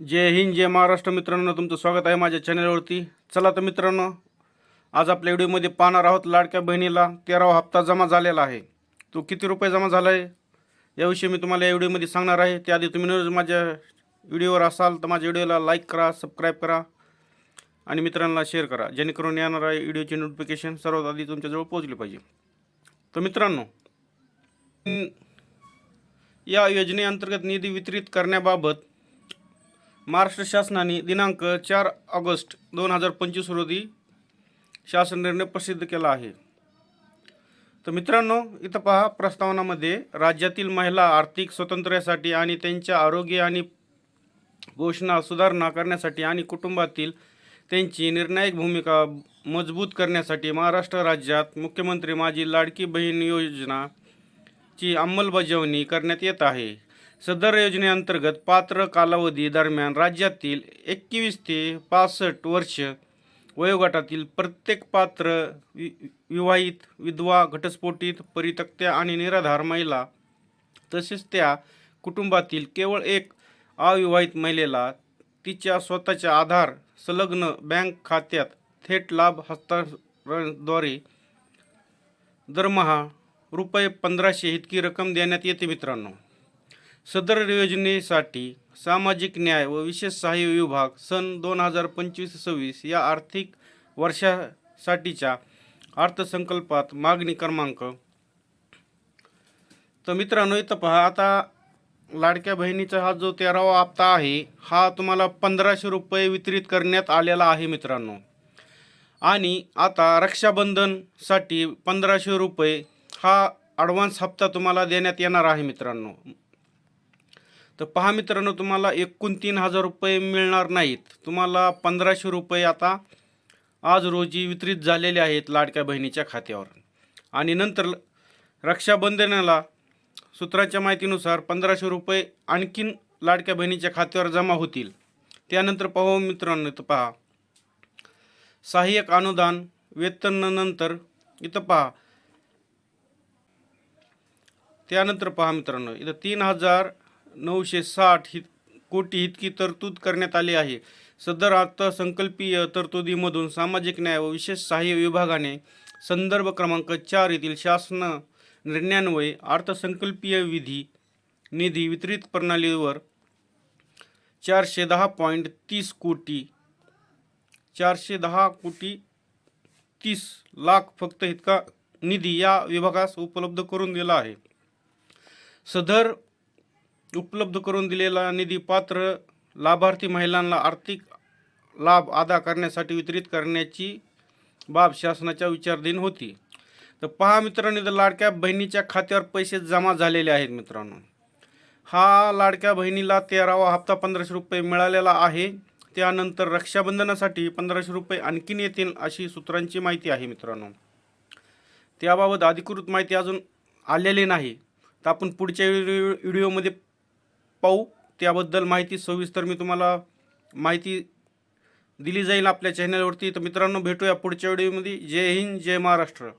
जय हिंद जय महाराष्ट्र मित्रांनो तुमचं स्वागत आहे माझ्या चॅनलवरती चला तर मित्रांनो आज आपल्या व्हिडिओमध्ये पाहणार आहोत लाडक्या बहिणीला तेरावा हप्ता जमा झालेला आहे. तो किती रुपये जमा झाला आहे याविषयी मी तुम्हाला या व्हिडिओमध्ये सांगणार आहे. त्याआधी तुम्ही न माझ्या व्हिडिओवर असाल तर माझ्या व्हिडिओला लाईक करा सबस्क्राईब करा आणि मित्रांना शेअर करा. जेणेकरून येणारा व्हिडिओची नोटिफिकेशन सर्वात आधी तुमच्याजवळ पोहोचली पाहिजे. तर मित्रांनो या योजनेअंतर्गत निधी वितरित करण्याबाबत महाराष्ट्र शासनाने दिनांक चार ऑगस्ट दोन हजार पंचवीस रोजी शासन निर्णय प्रसिद्ध केला आहे. तर मित्रांनो इथं पहा प्रस्तावनामध्ये राज्यातील महिला आर्थिक स्वातंत्र्यासाठी आणि त्यांच्या आरोग्य आणि पोषणा सुधारणा करण्यासाठी आणि कुटुंबातील त्यांची निर्णायक भूमिका मजबूत करण्यासाठी महाराष्ट्र राज्यात मुख्यमंत्री माझी लाडकी बहीण योजना ची अंमलबजावणी करण्यात येत आहे. सदर योजनेअंतर्गत पात्र कालावधी दरम्यान राज्यातील एकवीस ते पासष्ट वर्ष वयोगटातील प्रत्येक पात्र वि विवाहित विधवा घटस्फोटित परितक्त्या आणि निराधार महिला तसेच त्या कुटुंबातील केवळ एक अविवाहित महिलेला तिच्या स्वतःच्या आधार संलग्न बँक खात्यात थेट लाभ हस्तांतरणाद्वारे दरमहा रुपये पंधराशे इतकी रक्कम देण्यात येते मित्रांनो. सदर योजनेसाठी सामाजिक न्याय व विशेष सहाय्य विभाग सन दोन हजार पंचवीस सव्वीस या आर्थिक वर्षासाठीच्या अर्थसंकल्पात मागणी क्रमांक. तर मित्रांनो इथं पहा आता लाडक्या बहिणीचा हा जो तेरावा हप्ता आहे हा तुम्हाला पंधराशे रुपये वितरित करण्यात आलेला आहे मित्रांनो. आणि आता रक्षाबंधनसाठी पंधराशे रुपये हा ॲडव्हान्स हप्ता तुम्हाला देण्यात येणार आहे मित्रांनो. तर पहा मित्रांनो तुम्हाला एकूण तीन हजार रुपये मिळणार नाहीत. तुम्हाला पंधराशे रुपये आता आज रोजी वितरित झालेले आहेत लाडक्या बहिणीच्या खात्यावर. आणि नंतर रक्षाबंधनाला सूत्राच्या माहितीनुसार पंधराशे रुपये आणखीन लाडक्या बहिणीच्या खात्यावर जमा होतील. त्यानंतर पाहू मित्रांनो इथं पहा. सहाय्यक अनुदान वेतनानंतर इथं पहा. त्यानंतर पहा मित्रांनो इथं तीन हजार नऊशे साठ हि कोटी इतकी तरतूद करण्यात आली आहे. सदर अर्थसंकल्पीय तरतुदीमधून सामाजिक न्याय व विशेष सहाय्य विभागाने संदर्भ क्रमांक चार येथील शासन निर्णयान्वये अर्थसंकल्पीय विधी निधी वितरित प्रणालीवर चारशे दहा पॉईंट तीस कोटी चारशे दहा कोटी तीस लाख फक्त इतका निधी या विभागास उपलब्ध करून दिला आहे. सदर उपलब्ध करून दिलेला निधी पात्र लाभार्थी महिलांना आर्थिक लाभ अदा करण्यासाठी वितरित करण्याची बाब शासनाच्या विचारधीन होती. तर पहा मित्रांनो तर लाडक्या बहिणीच्या खात्यावर पैसे जमा झालेले आहेत मित्रांनो. हा लाडक्या बहिणीला तेरावा हप्ता पंधराशे रुपये मिळालेला आहे. त्यानंतर रक्षाबंधनासाठी पंधराशे रुपये आणखीन येतील अशी सूत्रांची माहिती आहे मित्रांनो. त्याबाबत अधिकृत माहिती अजून आलेली नाही. तर आपण पुढच्या व्हिडिओमध्ये पाहू. त्याबद्दल माहिती सविस्तर मी तुम्हाला माहिती दिली जाईल आपल्या चॅनलवरती तर मित्रांनो भेटूया पुढच्या व्हिडिओमध्ये जय हिंद जय महाराष्ट्र.